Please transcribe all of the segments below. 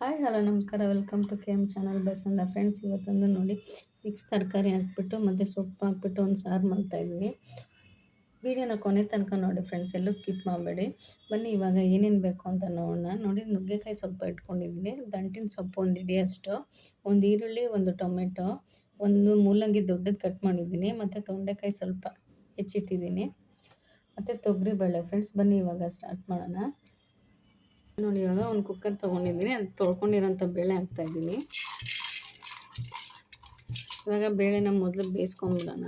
Hi, hello, ನಮಸ್ಕಾರ. Welcome to K M channel ಬಸಂದ friends ಇವತ್ತೊಂದು ನೋಡಿ ಮಿಕ್ಸ್ ತರಕಾರಿ ಹಾಕ್ಬಿಟ್ಟು, ಮತ್ತು ಸೊಪ್ಪು ಹಾಕ್ಬಿಟ್ಟು ಒಂದು ಸಾರು ಮಾಡ್ತಾಯಿದ್ದೀನಿ ವೀಡಿಯೋನ ಕೊನೆ ತನಕ ನೋಡಿ ಫ್ರೆಂಡ್ಸ್ ಎಲ್ಲೂ ಸ್ಕಿಪ್ ಮಾಡಬೇಡಿ. ಬನ್ನಿ, ಇವಾಗ ಏನೇನು ಬೇಕು ಅಂತ ನೋಡೋಣ. ನೋಡಿ, ನುಗ್ಗೆಕಾಯಿ ಸೊಪ್ಪು ಇಟ್ಕೊಂಡಿದ್ದೀನಿ. ದಂಟಿನ ಸೊಪ್ಪು ಒಂದು ಇಡಿಯಷ್ಟು, ಒಂದು ಈರುಳ್ಳಿ, ಒಂದು ಟೊಮೆಟೊ, ಒಂದು ಮೂಲಂಗಿ ದೊಡ್ಡದು ಕಟ್ ಮಾಡಿದ್ದೀನಿ. ಮತ್ತು ತೊಂಡೆಕಾಯಿ ಸ್ವಲ್ಪ ಹೆಚ್ಚಿಟ್ಟಿದ್ದೀನಿ. ಮತ್ತು ತೊಗರಿಬೇಳೆ ಫ್ರೆಂಡ್ಸ್ ಬನ್ನಿ, ಇವಾಗ ಸ್ಟಾರ್ಟ್ ಮಾಡೋಣ. ನೋಡಿ, ಇವಾಗ ಒಂದು ಕುಕ್ಕರ್ ತೊಗೊಂಡಿದ್ದೀನಿ. ಅದು ತೊಳ್ಕೊಂಡಿರೋಂಥ ಬೇಳೆ ಹಾಕ್ತಾಯಿದ್ದೀನಿ ಇವಾಗ ಬೇಳೆನ ಮೊದಲು ಬೇಯಿಸ್ಕೊಂಬಿಡೋಣ.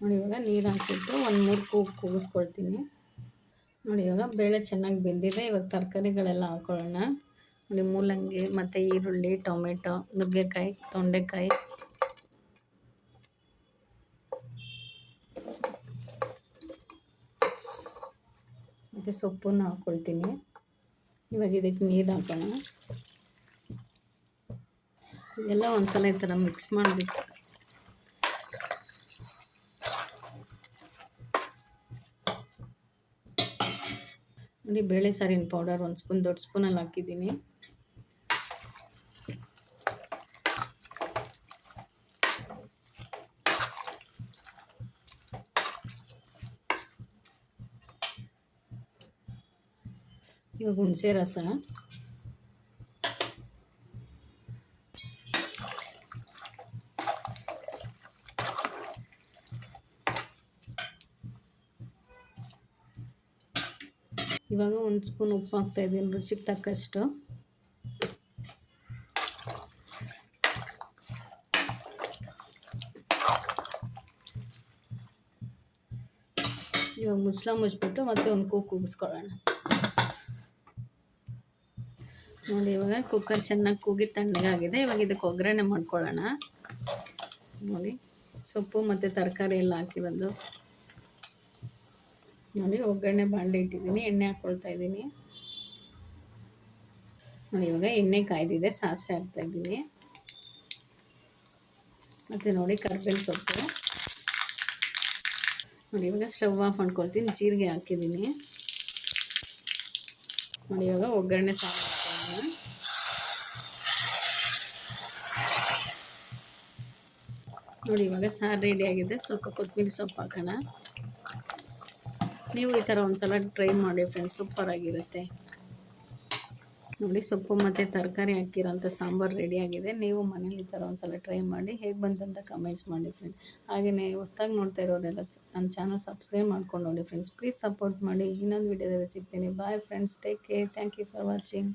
ನೋಡಿ, ಇವಾಗ ನೀರು ಹಾಕಿಬಿಟ್ಟು ಒಂದು ಮೂರು ಕೂಗು ಕೂಗಿಸ್ಕೊಳ್ತೀನಿ. ನೋಡಿ, ಇವಾಗ ಬೇಳೆ ಚೆನ್ನಾಗಿ ಬೆಂದಿದೆ. ಇವಾಗ ತರಕಾರಿಗಳೆಲ್ಲ ಹಾಕೊಳ್ಳೋಣ. ನೋಡಿ, ಮೂಲಂಗಿ, ಮತ್ತು ಈರುಳ್ಳಿ, ಟೊಮೆಟೊ, ನುಗ್ಗೆಕಾಯಿ, ತೊಂಡೆಕಾಯಿ. ಮತ್ತು ಸೊಪ್ಪನ್ನು ಹಾಕ್ಕೊಳ್ತೀನಿ ಇವಾಗ ಇದಕ್ಕೆ ನೀರು ಹಾಕೋಣ. ಇದೆಲ್ಲ ಒಂದ್ಸಲ ಈ ಥರ ಮಿಕ್ಸ್ ಮಾಡಬೇಕು ನೋಡಿ, ಬೇಳೆ ಸಾರಿನ ಪೌಡರ್ ಒಂದು ಸ್ಪೂನ್ ದೊಡ್ಡ ಸ್ಪೂನಲ್ಲಿ ಹಾಕಿದ್ದೀನಿ. ಇವಾಗ ಹುಣಸೆ ರಸ. ಇವಾಗ ಒಂದು ಸ್ಪೂನ್ ಉಪ್ಪು ಹಾಕ್ತಾ ಇದ್ದೀನಿ, ರುಚಿಗೆ ತಕ್ಕಷ್ಟು. ಇವಾಗ ಮುಚ್ಚಳ ಮುಚ್ಚಿಬಿಟ್ಟು ಮತ್ತೆ ಒಂದು ಕೂಗು ಕೂಗಿಸ್ಕೊಳ್ಳೋಣ. ನೋಡಿ, ಇವಾಗ ಕುಕ್ಕರ್ ಚೆನ್ನಾಗಿ ಕೂಗಿ ತಣ್ಣಗಾಗಿದೆ. ಇವಾಗ ಇದಕ್ಕೆ ಒಗ್ಗರಣೆ ಮಾಡ್ಕೊಳ್ಳೋಣ. ನೋಡಿ, ಸೊಪ್ಪು ಮತ್ತು ತರಕಾರಿ ಎಲ್ಲ ಹಾಕಿ ಬಂದು. ನೋಡಿ, ಒಗ್ಗರಣೆ ಬಾಂಡೆ ಇಟ್ಟಿದ್ದೀನಿ, ಎಣ್ಣೆ ಹಾಕ್ಕೊಳ್ತಾ ಇದ್ದೀನಿ. ನೋಡಿ, ಇವಾಗ ಎಣ್ಣೆ ಕಾಯ್ದಿದೆ, ಸಾಸಿವೆ ಹಾಕ್ತಾ ಇದ್ದೀನಿ. ಮತ್ತು ನೋಡಿ, ಕರ್ಬೇವಿನ ಸೊಪ್ಪು. ನೋಡಿ, ಇವಾಗ ಸ್ಟವ್ ಆಫ್ ಮಾಡ್ಕೊಳ್ತೀನಿ, ಜೀರಿಗೆ ಹಾಕಿದ್ದೀನಿ. ನೋಡಿ, ಇವಾಗ ಒಗ್ಗರಣೆ ಸಾರು ನೋಡಿ, ಇವಾಗ ಸಾರು ರೆಡಿಯಾಗಿದೆ ಸ್ವಲ್ಪ ಕೊತ್ತಂಬರಿ ಸೊಪ್ಪು ಹಾಕೋಣ. ನೀವು ಈ ಥರ ಒಂದು ಸಲ ಟ್ರೈ ಮಾಡಿ ಫ್ರೆಂಡ್ಸ್ ಸೂಪರಾಗಿರುತ್ತೆ ನೋಡಿ, ಸೊಪ್ಪು ಮತ್ತು ತರಕಾರಿ ಹಾಕಿರೋಂಥ ಸಾಂಬಾರು ರೆಡಿಯಾಗಿದೆ ನೀವು ಮನೇಲಿ ಈ ಥರ ಒಂದು ಸಲ ಟ್ರೈ ಮಾಡಿ, ಹೇಗೆ ಬಂತಂತ ಕಮೆಂಟ್ಸ್ ಮಾಡಿ ಫ್ರೆಂಡ್ಸ್ ಹಾಗೆಯೇ ಹೊಸ್ದಾಗಿ ನೋಡ್ತಾ ಇರೋರೆಲ್ಲ ನನ್ನ ಚಾನಲ್ ಸಬ್ಸ್ಕ್ರೈಬ್ ಮಾಡ್ಕೊಂಡು ನೋಡಿ ಫ್ರೆಂಡ್ಸ್ ಪ್ಲೀಸ್ ಸಪೋರ್ಟ್ ಮಾಡಿ ಇನ್ನೊಂದು ವೀಡಿಯೋದಲ್ಲಿ ಸಿಗ್ತೀನಿ bye friends take care thank you for watching